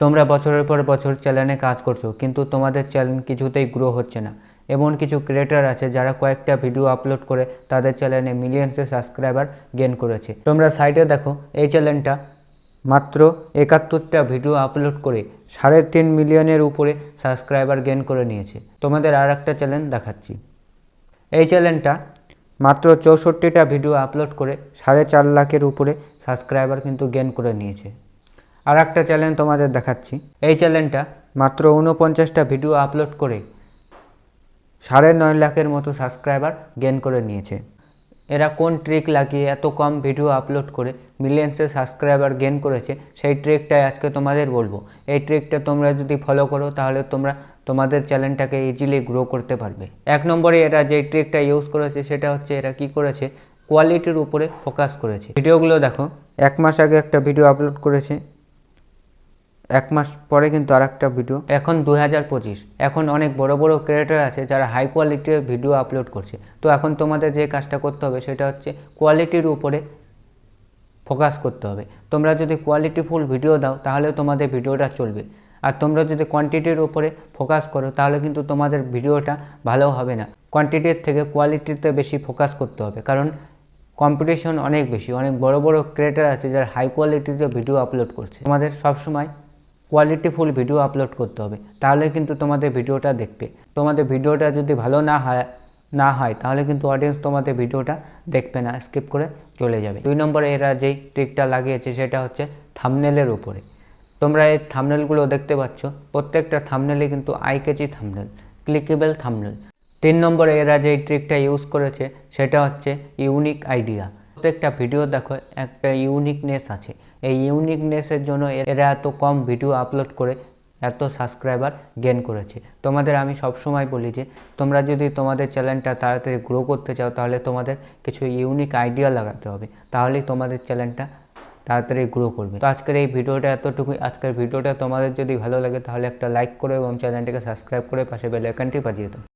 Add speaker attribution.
Speaker 1: তোমরা বছরের পর বছর চ্যানেলে কাজ করছ, কিন্তু তোমাদের চ্যানেল কিছুতেই গ্রো হচ্ছে না। এমন কিছু ক্রিয়েটার আছে যারা কয়েকটা ভিডিও আপলোড করে তাদের চ্যানেলে মিলিয়ন্সে সাবস্ক্রাইবার গেন করেছে। তোমরা সাইটে দেখো, এই চ্যানেলটা মাত্র একাত্তরটা ভিডিও আপলোড করে সাড়ে তিন মিলিয়নের উপরে সাবস্ক্রাইবার গেন করে নিয়েছে। তোমাদের আর একটা চ্যানেল দেখাচ্ছি। এই চ্যানেলটা মাত্র চৌষট্টিটা ভিডিও আপলোড করে সাড়ে চার লাখের উপরে সাবস্ক্রাইবার কিন্তু গেন করে নিয়েছে। আর একটা চ্যানেল তোমাদের দেখাচ্ছি। এই চ্যানেলটা মাত্র উনপঞ্চাশটা ভিডিও আপলোড করে সাড়ে নয় লাখের মতো সাবস্ক্রাইবার গেন করে নিয়েছে। এরা কোন ট্রিক লাগিয়ে এত কম ভিডিও আপলোড করে মিলিয়ন্সের সাবস্ক্রাইবার গেন করেছে, সেই ট্রিকটাই আজকে তোমাদের বলব। এই ট্রিকটা তোমরা যদি ফলো করো, তাহলে তোমরা তোমাদের চ্যানেলটাকে ইজিলি গ্রো করতে পারবে। এক নম্বরে এরা যে ট্রিকটা ইউজ করেছে, সেটা হচ্ছে এরা কি করেছে? কোয়ালিটির উপরে ফোকাস করেছে। ভিডিওগুলো দেখো, এক মাস আগে একটা ভিডিও আপলোড করেছে। এক মাস পরে কিন্তু আর একটা ভিডিও এখন দু হাজার পঁচিশ। এখন অনেক বড় বড় ক্রিয়েটার আছে যারা হাই কোয়ালিটির ভিডিও আপলোড করছে। তো এখন তোমাদের যে কাজটা করতে হবে সেটা হচ্ছে কোয়ালিটির উপরে ফোকাস করতে হবে। তোমরা যদি কোয়ালিটিফুল ভিডিও দাও, তাহলে তোমাদের ভিডিওটা চলবে। আর তোমরা যদি কোয়ান্টিটির উপরে ফোকাস করো, তাহলে কিন্তু তোমাদের ভিডিওটা ভালো হবে না। কোয়ান্টিটির থেকে কোয়ালিটিতে বেশি ফোকাস করতে হবে। কারণ কম্পিটিশন অনেক বেশি। অনেক বড় বড় ক্রিয়েটার আছে যারা হাই কোয়ালিটিতে ভিডিও আপলোড করছে। তোমাদের সবসময় কোয়ালিটিফুল ভিডিও আপলোড করতে হবে। তাহলে কিন্তু তোমাদের ভিডিওটা দেখবে। তোমাদের ভিডিওটা যদি ভালো না হয় না হয়, তাহলে কিন্তু অডিয়েন্স তোমাদের ভিডিওটা দেখবে না স্কিপ করে চলে যাবে। দুই নম্বরে এরা যেই ট্রিকটা লাগিয়েছে, সেটা হচ্ছে থামনেলের উপরে। তোমরা এই থামনেলগুলো দেখতে পাচ্ছ। প্রত্যেকটা থামনেলে কিন্তু আই কেচি থামনেল ক্লিকেবল থামনেল তিন নম্বরে এরা যেই ট্রিকটা ইউজ করেছে, সেটা হচ্ছে ইউনিক আইডিয়া প্রত্যেকটা ভিডিও দেখো, একটা ইউনিকনেস আছে। এই ইউনিকনেসের জন্য এরা এত কম ভিডিও আপলোড করে, এত সাবস্ক্রাইবার গেন করেছে। তোমাদের আমি সবসময় বলি যে, তোমরা যদি তোমাদের চ্যানেলটা তাড়াতাড়ি গ্রো করতে চাও, তাহলে তোমাদের কিছু ইউনিক আইডিয়া লাগাতে হবে। তাহলেই তোমাদের চ্যানেলটা তাড়াতাড়ি গ্রো করবে। তো আজকের এই ভিডিওটা এতটুকুই। আজকের ভিডিওটা তোমাদের যদি ভালো লাগে, তাহলে একটা লাইক করো এবং চ্যানেলটাকে সাবস্ক্রাইব করে পাশে বেল আইকনটি বাজিয়ে দাও।